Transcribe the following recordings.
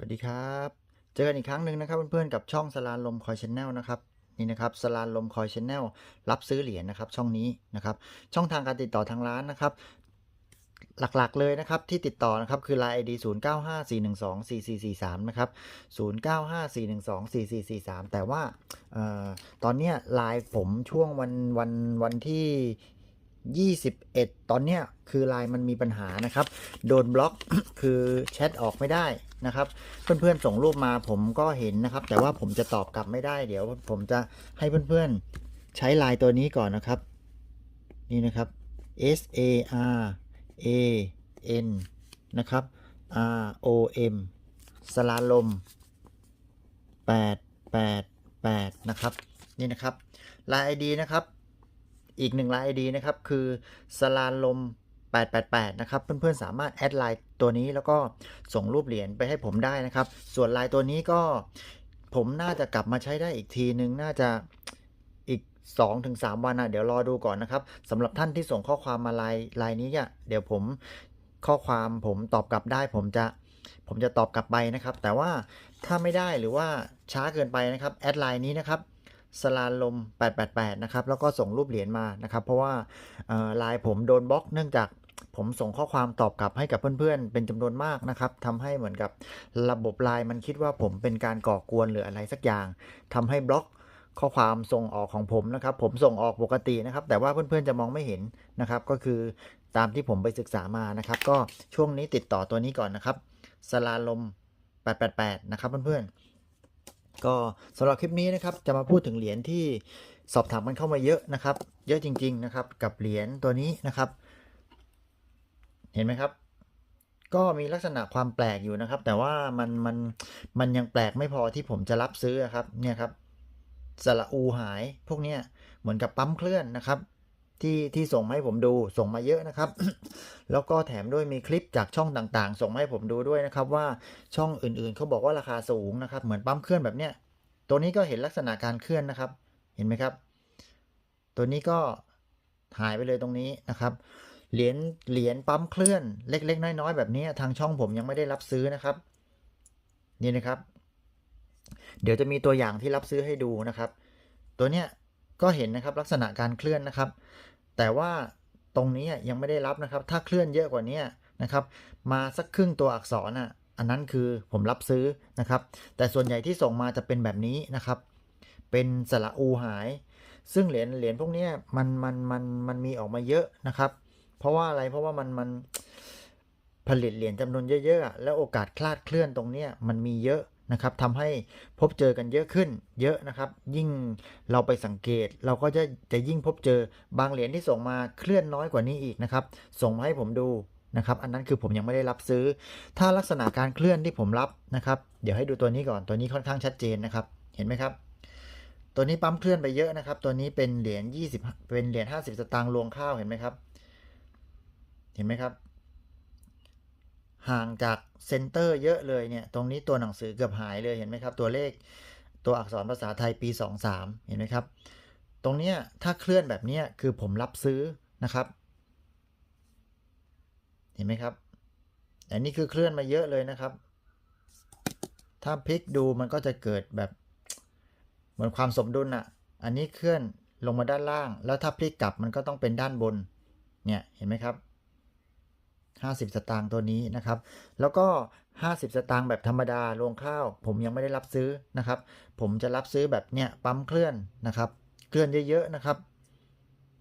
สวัสดีครับ เจอกันอีกครั้งหนึ่งนะครับเพื่อนๆกับช่องสลานลมคอยชแนลนะครับนี่นะครับสลานลมคอยชแนลรับซื้อเหรียญนะครับช่องนี้นะครับช่องทางการติดต่อทางร้านนะครับ หลักๆเลยนะครับที่ติดต่อนะครับคือ Line ID 0 9 5 4 1 2 4 4 4 3นะครับ0 9 5 4 1 2 4 4 4 3 แต่ว่าอ่อตอนนี้ไลน์ผมช่วงวันวันวันที่ 21 ตอนเนี้ยคือไลน์มันมีปัญหานะครับ โดนบล็อกคือแชทออกไม่ได้นะครับ เพื่อนๆส่งรูปมาผมก็เห็นนะครับ แต่ว่าผมจะตอบกลับไม่ได้ เดี๋ยวผมจะให้เพื่อนๆใช้ไลน์ตัวนี้ก่อนนะครับ นี่นะครับ S A R A N นะครับ R O M สลาลม 888 นะครับ นี่นะครับไลาย ID นะครับ อีกหนึ่งไลาย ID นะครับ คือสลาลม 888 นะครับ เพื่อนๆ สามารถแอดไลน์ตัวนี้แล้วก็ส่งรูปเหรียญไปให้ผมได้นะครับ ส่วนไลายตัวนี้ก็ผมน่าจะกลับมาใช้ได้อีกทีนึง น่าจะอีก 2-3 วันนะเดี๋ยวรอดูก่อนนะครับสำหรับท่านที่ส่งข้อความมาไลายลายนี้เนี่ยเดี๋ยวผมข้อความผมตอบกลับได้ ผมจะผมจะตอบกลับไปนะครับ แต่ว่าถ้าไม่ได้หรือว่าช้าเกินไปนะครับแอดไลน์นี้นะครับ สลาลม 888 นะครับ แล้วก็ส่งรูปเหรียญมานะครับ เพราะว่าไลน์ผมโดนบล็อกเนื่องจากผมส่งข้อความตอบกลับให้กับเพื่อนๆ เป็นจำนวนมากนะครับทำให้เหมือนกับระบบไลน์มันคิดว่าผมเป็นการก่อกวนหรืออะไรสักอย่างทำให้บล็อกข้อความส่งออกของผมนะครับ ผมส่งออกปกตินะครับ แต่ว่าเพื่อนๆจะมองไม่เห็นนะครับ ก็คือตามที่ผมไปศึกษามานะครับ ก็ช่วงนี้ติดต่อตัวนี้ก่อนนะครับสลาลม 888 นะครับเพื่อนๆ ก็สำหรับคลิปนี้นะครับจะมาพูดถึงเหรียญที่สอบถามกันเข้ามาเยอะนะครับ เยอะจริง ๆนะครับ กับเหรียญตัวนี้นะครับ เห็นไหมครับ ก็มีลักษณะความแปลกอยู่นะครับ แต่ว่ามันมันมันยังแปลกไม่พอที่ผมจะรับซื้อครับเนี่ยครับสระอูหายพวกเนี้ยเหมือนกับปั๊มเคลื่อนนะครับ ที่ที่ส่งมาให้ผมดูส่งมาเยอะนะครับ แล้วก็แถมด้วยมีคลิปจากช่องต่างๆ ส่งมาให้ผมดูด้วยนะครับว่าช่องอื่นๆเขาบอกว่าราคาสูงนะครับ เหมือนปั๊มเคลื่อนแบบเนี้ยตัวนี้ก็เห็นลักษณะการเคลื่อนนะครับ เห็นไหมครับ ตัวนี้ก็หายไปเลยตรงนี้นะครับเหรียญเหรียญปั๊มเคลื่อนเล็ก ๆ น้อย ๆ แบบนี้ทางช่องผมยังไม่ได้รับซื้อนะครับ นี่นะครับ เดี๋ยวจะมีตัวอย่างที่รับซื้อให้ดูนะครับ ตัวเนี้ยก็เห็นนะครับลักษณะการเคลื่อนนะครับ แต่ว่าตรงนี้ยังไม่ได้รับนะครับ ถ้าเคลื่อนเยอะกว่านี้นะครับ มาสักครึ่งตัวอักษรอะ อันนั้นคือผมรับซื้อนะครับ แต่ส่วนใหญ่ที่ส่งมาจะเป็นแบบนี้นะครับ เป็นสระอูหาย ซึ่งเหรียญเหรียญพวกนี้มันมันมันมันมีออกมาเยอะนะครับ เพราะว่าอะไร เพราะว่ามันมันผลิตเหรียญจำนวนเยอะๆ แล้วโอกาสคลาดเคลื่อนตรงนี้มันมีเยอะ นะครับทำให้พบเจอกันเยอะขึ้นเยอะนะครับ ยิ่งเราไปสังเกต เราก็จะจะยิ่งพบเจอบางเหรียญที่ส่งมาเคลื่อนน้อยกว่านี้อีกนะครับ ส่งมาให้ผมดูนะครับ อันนั้นคือผมยังไม่ได้รับซื้อ ถ้าลักษณะการเคลื่อนที่ผมรับนะครับ เดี๋ยวให้ดูตัวนี้ก่อนตัวนี้ค่อนข้างชัดเจนนะครับ เห็นไหมครับ ตัวนี้ปั๊มเคลื่อนไปเยอะนะครับ ตัวนี้เป็นเหรียญ20 เป็นเหรียญ50 สตางค์รวงข้าวเห็นไหมครับ เห็นไหมครับ ห่างจากเซนเตอร์เยอะเลยเนี่ย ตรงนี้ตัวหนังสือเกือบหายเลยเห็นไหมครับ ตัวเลขตัวอักษรภาษาไทยปี 23 เห็นไหมครับ ตรงเนี้ยถ้าเคลื่อนแบบเนี้ยคือผมรับซื้อนะครับ เห็นไหมครับ อันนี้คือเคลื่อนมาเยอะเลยนะครับ ถ้าพลิกดูมันก็จะเกิดแบบ เหมือนความสมดุลอะอันนี้เคลื่อนลงมาด้านล่าง แล้วถ้าพลิกกลับมันก็ต้องเป็นด้านบน เนี่ย เห็นไหมครับ 50 สตางค์ตัวนี้นะครับ แล้วก็ 50 สตางค์แบบธรรมดาลงข้าว ผมยังไม่ได้รับซื้อนะครับ ผมจะรับซื้อแบบเนี้ยปั๊มเคลื่อนนะครับ เคลื่อนเยอะๆนะครับ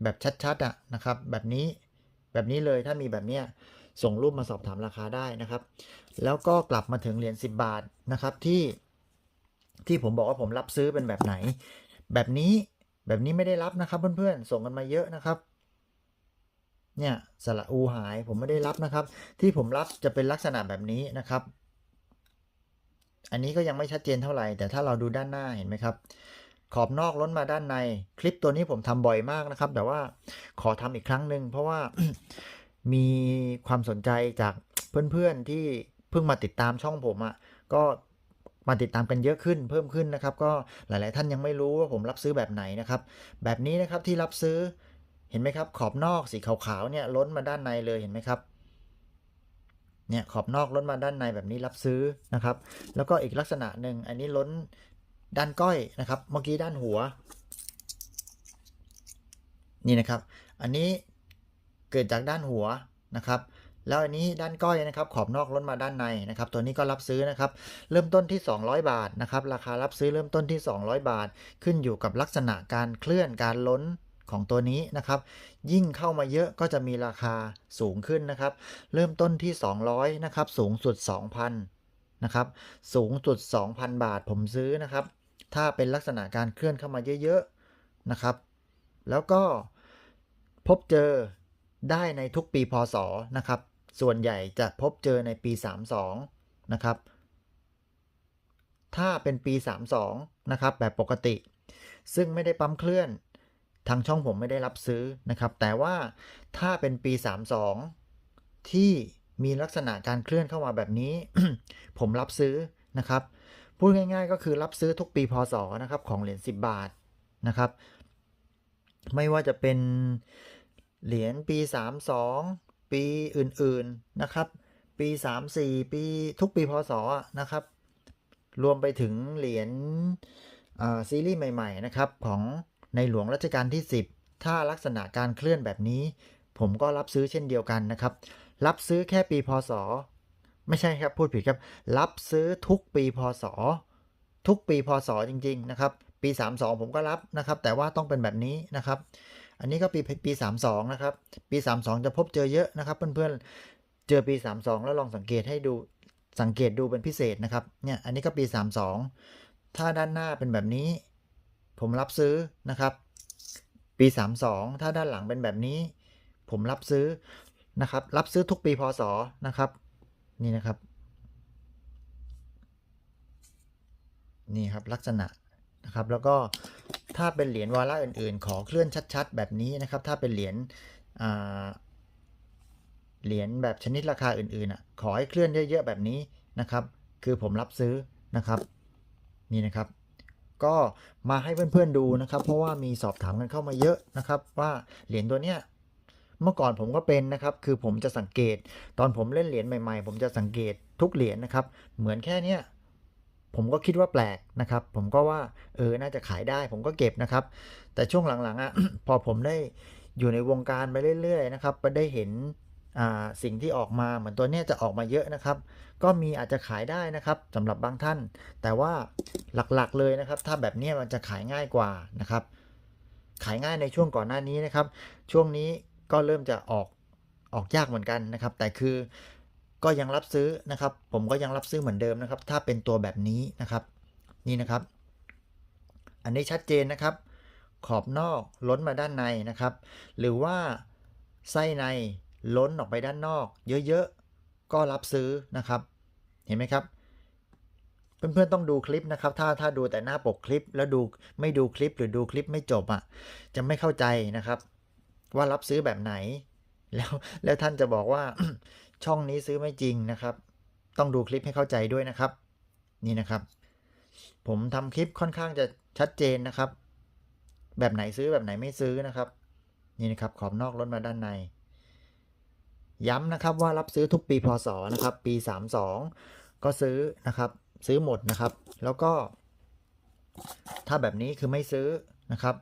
แบบชัดๆอะนะครับ แบบนี้แบบนี้เลยถ้ามีแบบเนี้ยส่งรูปมาสอบถามราคาได้นะครับ แล้วก็กลับมาถึงเหรียญ10 บาทนะครับที่ที่ผมบอกว่าผมรับซื้อเป็นแบบไหน แบบนี้แบบนี้ไม่ได้รับนะครับเพื่อนๆส่งกันมาเยอะนะครับ เนี่ยสระอูหายผมไม่ได้รับนะครับ ที่ผมรับจะเป็นลักษณะแบบนี้นะครับ อันนี้ก็ยังไม่ชัดเจนเท่าไหร่ แต่ถ้าเราดูด้านหน้าเห็นไหมครับ ขอบนอกล้นมาด้านใน คลิปตัวนี้ผมทำบ่อยมากนะครับ แต่ว่าขอทำอีกครั้งหนึ่งเพราะว่ามีความสนใจจากเพื่อนๆที่เพิ่งมาติดตามช่องผมอะ่ะก็มาติดตามกันเยอะขึ้นเพิ่มขึ้นนะครับ ก็หลาย ๆ ท่านยังไม่รู้ว่าผมรับซื้อแบบไหนนะครับ แบบนี้นะครับที่รับซื้อ เห็นไหมครับ ขอบนอกสีขาวๆเนี่ยล้นมาด้านในเลยเห็นไหมครับเนี่ยขอบนอกล้นมาด้านในแบบนี้รับซื้อนะครับ แล้วก็อีกลักษณะหนึ่งอันนี้ล้นด้านก้อยนะครับ เมื่อกี้ด้านหัว นี่นะครับ อันนี้เกิดจากด้านหัวนะครับ แล้วอันนี้ด้านก้อยนะครับ ขอบนอกล้นมาด้านในนะครับ ตัวนี้ก็รับซื้อนะครับ เริ่มต้นที่ 200 บาทนะครับ ราคารับซื้อเริ่มต้นที่ 200 บาท ขึ้นอยู่กับลักษณะการเคลื่อนการล้น ของตัวนี้นะครับ ยิ่งเข้ามาเยอะก็จะมีราคาสูงขึ้นนะครับ เริ่มต้นที่ 200นะครับสูงสุด 2,000นะครับสูงสุด 2,000 บาทผมซื้อนะครับ ถ้าเป็นลักษณะการเคลื่อนเข้ามาเยอะๆนะครับ แล้วก็พบเจอได้ในทุกปีพศนะครับ ส่วนใหญ่จะพบเจอในปี 32 นะครับ ถ้าเป็นปี 32 นะครับแบบปกติ ซึ่งไม่ได้ปั๊มเคลื่อน ทางช่องผมไม่ได้รับซื้อนะครับ แต่ว่าถ้าเป็นปี 32 ที่มีลักษณะการเคลื่อนเข้ามาแบบนี้ ผมรับซื้อนะครับ พูดง่าย ๆ ก็คือรับซื้อทุกปีพศนะครับของเหรียญ10 บาทนะครับ ไม่ว่าจะเป็นเหรียญปี 32 ปีอื่นๆนะครับ ปี 34 ปีทุกปีพศนะครับ รวมไปถึงเหรียญซีรีส์ใหม่ ๆ นะครับของ ในหลวงรัชกาลที่ 10 ถ้าลักษณะการเคลื่อนแบบนี้ ผมก็รับซื้อเช่นเดียวกันนะครับ รับซื้อแค่ปีพศ ไม่ใช่ครับพูดผิดครับ รับซื้อทุกปีพศ ทุกปีพศจริง ๆ นะครับ ปี 32 ผมก็รับนะครับ แต่ว่าต้องเป็นแบบนี้นะครับ อันนี้ก็ปีปี 32 นะครับ ปี 32 จะพบเจอเยอะนะครับ เพื่อนๆ เจอปี 32 แล้วลองสังเกตให้ดูสังเกตดูเป็นพิเศษนะครับ เนี่ย อันนี้ก็ปี 32 ถ้าด้านหน้าเป็นแบบนี้ ผมรับซื้อนะครับ ปี 32 ถ้าด้านหลังเป็นแบบนี้ ผมรับซื้อนะครับ รับซื้อทุกปีพศนะครับ นี่นะครับ นี่ครับลักษณะนะครับ แล้วก็ถ้าเป็นเหรียญวาระอื่น ๆ ขอเคลื่อนชัด ๆ แบบนี้นะครับ ถ้าเป็นเหรียญเหรียญแบบชนิดราคาอื่นๆอะขอให้เคลื่อนเยอะ ๆ แบบนี้นะครับ คือผมรับซื้อนะครับ นี่นะครับ ก็มาให้เพื่อนๆดูนะครับ เพราะว่ามีสอบถามกันเข้ามาเยอะนะครับ ว่าเหรียญตัวเนี้ยเมื่อก่อนผมก็เป็นนะครับ คือผมจะสังเกต ตอนผมเล่นเหรียญใหม่ๆ ผมจะสังเกตทุกเหรียญนะครับ เหมือนแค่เนี้ยผมก็คิดว่าแปลกนะครับ ผมก็ว่าเออ น่าจะขายได้ ผมก็เก็บนะครับ แต่ช่วงหลังๆอะ พอผมได้อยู่ในวงการไปเรื่อยๆนะครับ ไปได้เห็น สิ่งที่ออกมาเหมือนตัวนี้จะออกมาเยอะนะครับ ก็มีอาจจะขายได้นะครับสำหรับบางท่าน แต่ว่าหลักๆเลยนะครับ ถ้าแบบนี้มันจะขายง่ายกว่านะครับ ขายง่ายในช่วงก่อนหน้านี้นะครับ ช่วงนี้ก็เริ่มจะออกออกยากเหมือนกันนะครับ แต่คือก็ยังรับซื้อนะครับ ผมก็ยังรับซื้อเหมือนเดิมนะครับ ถ้าเป็นตัวแบบนี้นะครับ นี่นะครับ อันนี้ชัดเจนนะครับ ขอบนอกล้นมาด้านในนะครับ หรือว่าไส้ใน ล้นออกไปด้านนอก เยอะๆ ก็รับซื้อนะครับ เห็นไหมครับ เพื่อนๆต้องดูคลิปนะครับ ถ้าถ้าดูแต่หน้าปกคลิป แล้วดูไม่ดูคลิปหรือดูคลิปไม่จบอะ จะไม่เข้าใจนะครับ ว่ารับซื้อแบบไหน แล้วแล้วท่านจะบอกว่าช่องนี้ซื้อไม่จริงนะครับ ต้องดูคลิปให้เข้าใจด้วยนะครับ นี่นะครับ ผมทำคลิปค่อนข้างจะชัดเจนนะครับ แบบไหนซื้อแบบไหนไม่ซื้อนะครับ นี่นะครับขอบนอกล้นมาด้านใน ย้ำนะครับว่ารับซื้อทุกปีพศนะครับ ปี 32 ก็ซื้อนะครับ ซื้อหมดนะครับ แล้วก็ ถ้าแบบนี้คือไม่ซื้อนะครับ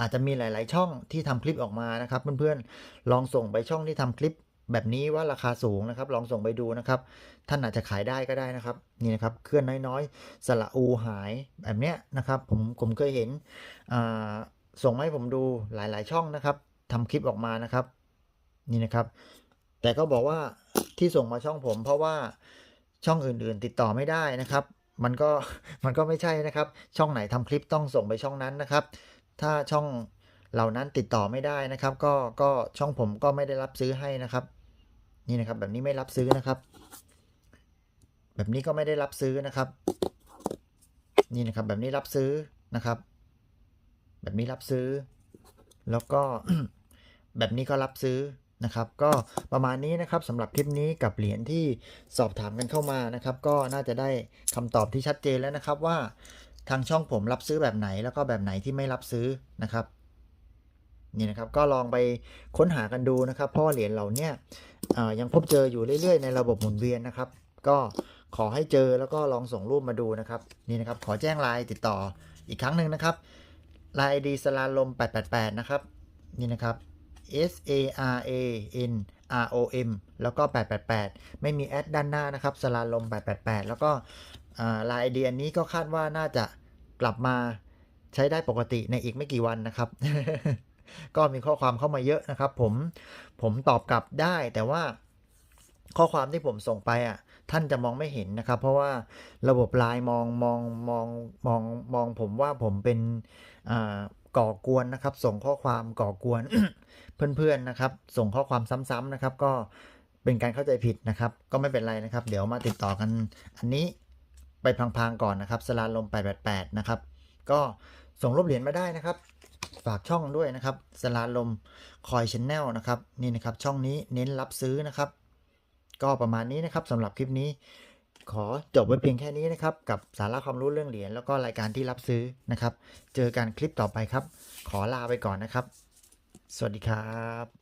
อาจจะมีหลาย ๆ ช่องที่ทำคลิปออกมานะครับ เพื่อนๆลองส่งไปช่องที่ทำคลิปแบบนี้ว่าราคาสูงนะครับ ลองส่งไปดูนะครับ ท่านอาจจะขายได้ก็ได้นะครับ นี่นะครับเคลื่อนน้อยๆ สระอูหายแบบเนี้ยนะครับ ผมผมเคยเห็นอ่าส่งมาให้ผมดูหลายๆ ช่องนะครับทำคลิปออกมานะครับ นี่นะครับ แต่ก็บอกว่าที่ส่งมาช่องผม เพราะว่าช่องอื่นๆ ติดต่อไม่ได้นะครับ มันก็มันก็ไม่ใช่นะครับ ช่องไหนทำคลิปต้องส่งไปช่องนั้นนะครับ ถ้าช่องเหล่านั้นติดต่อไม่ได้นะครับ ก็ก็ช่องผมก็ไม่ได้รับซื้อให้นะครับ นี่นะครับ แบบนี้ไม่รับซื้อนะครับ แบบนี้ก็ไม่ได้รับซื้อนะครับ นี่นะครับ แบบนี้รับซื้อนะครับ แบบนี้รับซื้อ แล้วก็แบบนี้ก็รับซื้อ นะครับ ก็ประมาณนี้นะครับสำหรับคลิปนี้กับเหรียญที่สอบถามกันเข้ามานะครับ ก็น่าจะได้คำตอบที่ชัดเจนแล้วนะครับว่าทางช่องผมรับซื้อแบบไหนแล้วก็แบบไหนที่ไม่รับซื้อนะครับนี่นะครับก็ลองไปค้นหากันดูนะครับ เพราะเหรียญเหล่านี้ยังพบเจออยู่เรื่อยๆ ในระบบหมุนเวียนนะครับ ก็ขอให้เจอแล้วก็ลองส่งรูปมาดูนะครับนี่นะครับ ขอแจ้งไลน์ติดต่ออีกครั้งหนึ่งนะครับไลน์ ID สลาลม 888 นะครับ นี่นะครับ S A R A N R O M แล้วก็ 888 ไม่มีแอดด้านหน้านะครับสลาลม 888 แล้วก็ไลน์ ID อันนี้ก็คาดว่าน่าจะกลับมาใช้ได้ปกติในอีกไม่กี่วันนะครับ ก็มีข้อความเข้ามาเยอะนะครับ ผมผมตอบกลับได้แต่ว่าข้อความที่ผมส่งไปอะท่านจะมองไม่เห็นนะครับ เพราะว่าระบบไลน์มองมองมองมองมองผมว่าผมเป็นอ่า ก่อกวนนะครับ ส่งข้อความก่อกวนเพื่อนๆนะครับ ส่งข้อความซ้ำๆนะครับ ก็เป็นการเข้าใจผิดนะครับ ก็ไม่เป็นไรนะครับ เดี๋ยวมาติดต่อกัน อันนี้ไปพลางๆก่อนนะครับสลาลม 888 นะครับ ก็ส่งรูปเหรียญมาได้นะครับ ฝากช่องด้วยนะครับสลาลมคอยชแนลนะครับ นี่นะครับ ช่องนี้เน้นรับซื้อนะครับ ก็ประมาณนี้นะครับสำหรับคลิปนี้ ขอจบไว้เพียงแค่นี้นะครับ กับสาระความรู้เรื่องเหรียญแล้วก็รายการที่รับซื้อนะครับ เจอกันคลิปต่อไปครับ ขอลาไปก่อนนะครับ สวัสดีครับ